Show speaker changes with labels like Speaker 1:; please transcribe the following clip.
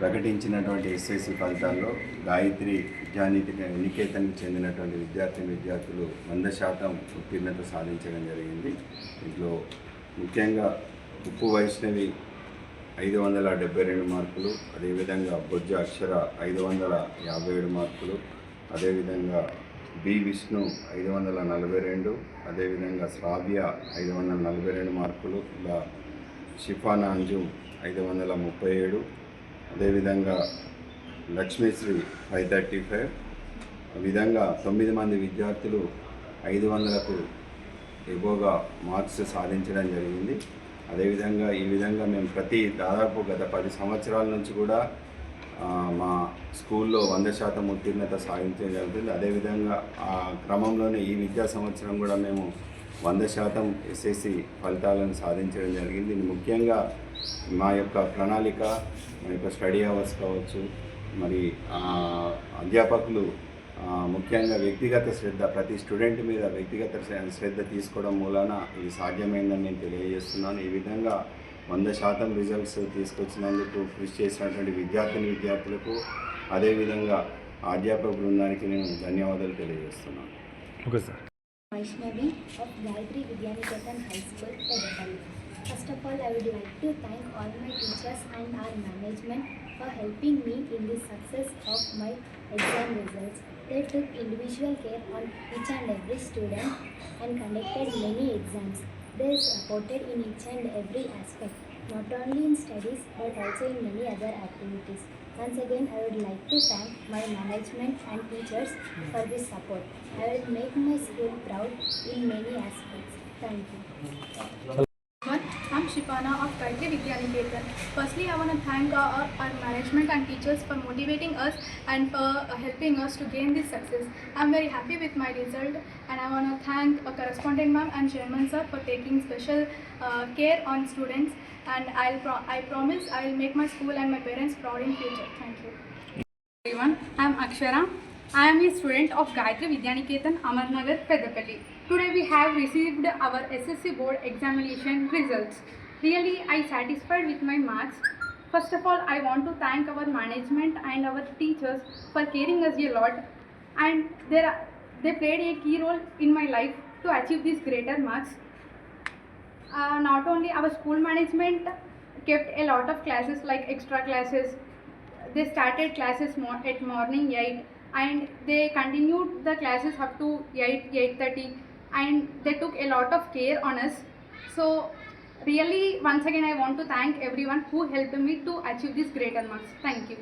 Speaker 1: ప్రకటించినటువంటి ఎస్ఎస్సి ఫలితాల్లో గాయత్రి విద్యానిధి నికేతన్కి చెందినటువంటి విద్యార్థి విద్యార్థులు వంద శాతం ఉత్తీర్ణత సాధించడం జరిగింది. ఇందులో ముఖ్యంగా ఉప్పు వైష్ణవి ఐదు వందల డెబ్బై రెండు మార్కులు అదేవిధంగా బొజ్జ అక్షర ఐదు వందల యాభై ఏడు మార్కులు అదేవిధంగా బి విష్ణు ఐదు వందల నలభై రెండు అదేవిధంగా శ్రావ్య ఐదు వందల నలభై రెండు మార్కులు ఇలా షిఫానా అంజుమ్ ఐదు వందల ముప్పై ఏడు అదేవిధంగా లక్ష్మీశ్రీ ఫైవ్ థర్టీ ఫైవ్. ఆ విధంగా తొమ్మిది మంది విద్యార్థులు ఐదు వందలకు ఎక్కువగా మార్క్స్ సాధించడం జరిగింది. అదేవిధంగా ఈ విధంగా మేము ప్రతి దాదాపు గత పది సంవత్సరాల నుంచి కూడా మా స్కూల్లో వంద శాతం ఉత్తీర్ణత సాధించడం జరుగుతుంది. అదేవిధంగా ఆ క్రమంలోనే ఈ విద్యా సంవత్సరం కూడా మేము వంద శాతం ఎస్ఎస్సి ఫలితాలను సాధించడం జరిగింది. దీన్ని ముఖ్యంగా మా యొక్క ప్రణాళిక మా యొక్క స్టడీ అవర్స్ కావచ్చు మరి అధ్యాపకులు ముఖ్యంగా వ్యక్తిగత శ్రద్ధ ప్రతి స్టూడెంట్ మీద వ్యక్తిగత శ్ర- శ్రద్ధ తీసుకోవడం మూలాన ఇది సాధ్యమైందని నేను తెలియజేస్తున్నాను. ఈ విధంగా వంద శాతం రిజల్ట్స్ తీసుకొచ్చినందుకు కృషి చేసినటువంటి విద్యార్థిని విద్యార్థులకు అదేవిధంగా అధ్యాపక బృందానికి నేను ధన్యవాదాలు తెలియజేస్తున్నాను.
Speaker 2: Okay sir.
Speaker 3: Vaishnavi of Gayatri Vidyaniketan High School, Pedapalli. First of all, I would like to thank all my teachers and our management for helping me in the success of my exam results. They took individual care on each and every student and conducted many exams. They supported in each and every aspect, not only in studies but also in many other activities. Once again, I would like to thank my management and teachers for this support. I will make my school proud in many aspects. Thank you.
Speaker 4: I'm of Gayatri Vidyaniketan. Firstly, I want to thank our, our management and teachers for motivating us and for uh, helping us to gain this success. I'm very happy with my result and I want to thank a correspondent ma'am and chairman sir for taking special uh, care on students and I'll pro- I promise I will make my school and my parents proud in future. Thank you.
Speaker 5: everyone. I am Akshara. I am a student of Gayatri Vidyaniketan, Amarnagar, Pedapalli. Today we have received our SSC board examination results. Really, I satisfied with my marks. First of all, I want to thank our management and our teachers for caring us a lot, and they are- they played a key role in my life to achieve these greater marks. Uh, not only our school management kept a lot of classes like extra classes they started classes mo- at morning 8 and they continued the classes up to 8 8.30 and they took a lot of care on us so really once again i want to thank everyone who helped me to achieve these greater marks thank you